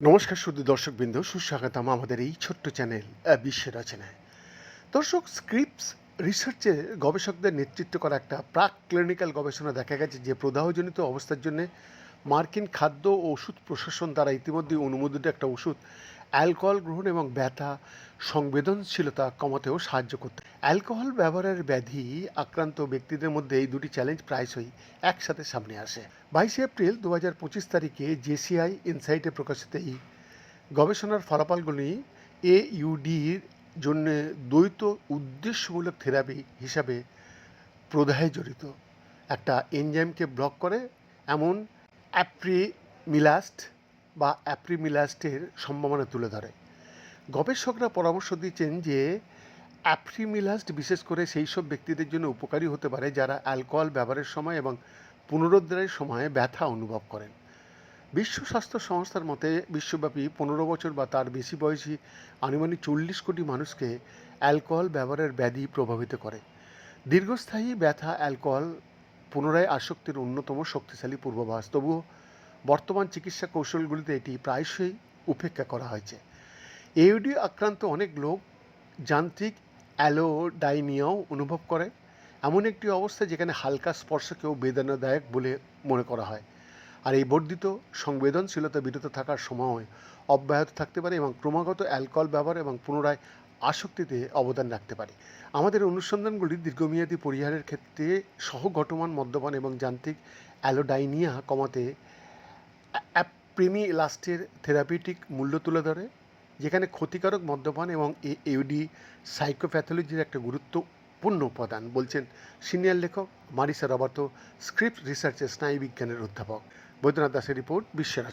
নমস্কার শুধু দর্শকবৃন্দ সুস্বাগতম আমাদের এই ছোট্ট চ্যানেল আহ, বিশ্ব রচনায়। দর্শক স্ক্রিপস রিসার্চে গবেষকদের নেতৃত্ব করা একটা প্রাক ক্লিনিক্যাল গবেষণা দেখা গেছে যে প্রদাহজনিত অবস্থার জন্য মার্কিন খাদ্য ও ওষুধ প্রশাসন দ্বারা ইতিমধ্যে অনুমোদিত একটা ওষুধ অ্যালকোহল গ্রহণ এবং ব্যথা সংবেদনশীলতা কমাতেও সাহায্য করতে। অ্যালকোহল ব্যবহারের ব্যাধি আক্রান্ত ব্যক্তিদের মধ্যে এই দুটি চ্যালেঞ্জ প্রায়শই একসাথে সামনে আসে। বাইশে এপ্রিল দু হাজার পঁচিশ তারিখে জেসিআই ইনসাইটে প্রকাশিত এই গবেষণার ফলাফলগুলি এ ইউডির জন্য দ্বৈত উদ্দেশ্যমূলক থেরাপি হিসাবে প্রদাহে জড়িত। একটা এনজাইমকে ব্লক করে এমন অ্যাপ্রিমিলাস্ট বা অ্যাপ্রিমিলাস্টের সম্ভাবনা তুলে ধরে। গবেষকরা পরামর্শ দিচ্ছেন যে, অ্যাপ্রিমিলাস্ট বিশেষ করে সেই সব ব্যক্তিদের জন্য উপকারী হতে পারে যারা অ্যালকোহল ব্যবহারের সময় এবং পুনরুদ্ধারের সময় ব্যথা অনুভব করেন। বিশ্ব স্বাস্থ্য সংস্থার মতে, বিশ্বব্যাপী পনেরো বছর বা তার বেশি বয়সী আনুমানিক চল্লিশ কোটি মানুষকে অ্যালকোহল ব্যবহারের ব্যাধি প্রভাবিত করে। দীর্ঘস্থায়ী ব্যথা অ্যালকোহল পুনরায় আসক্তির অন্যতম শক্তিশালী পূর্বাভাস। তবুও বর্তমান চিকিৎসা কৌশলগুলিতে এটি প্রায়শই উপেক্ষা করা হয়েছে। এউডি আক্রান্ত অনেক লোক যান্ত্রিক অ্যালোডাইনিয়াও অনুভব করে। এমন একটি অবস্থা যেখানে হালকা স্পর্শকেও বেদনাদায়ক বলে মনে করা হয়। আর এই বর্ধিত সংবেদনশীলতা বিরত থাকার সময় অব্যাহত থাকতে পারে এবং ক্রমাগত অ্যালকোহল ব্যবহার এবং পুনরায় আসক্তিতে অবদান রাখতে পারে। আমাদের অনুসন্ধানগুলি দীর্ঘমেয়াদী পরিহারের ক্ষেত্রে সহঘটমান মদ্যপান এবং যান্ত্রিক অ্যালোডাইনিয়া কমাতে অ্যাপ্রিমিলাস্টের থেরাপিউটিক মূল্য তুলে ধরে, যেখানে ক্ষতিকারক মদ্যপান এবং এ ইউডি সাইকোপ্যাথোলজির একটা গুরুত্বপূর্ণ উপাদান, বলছেন সিনিয়র লেখক মারিসা রবার্তো, স্ক্রিপ্ট রিসার্চের স্নায়ুবিজ্ঞানের অধ্যাপক। বৈদ্যনাথ দাসের রিপোর্ট বিশ্বের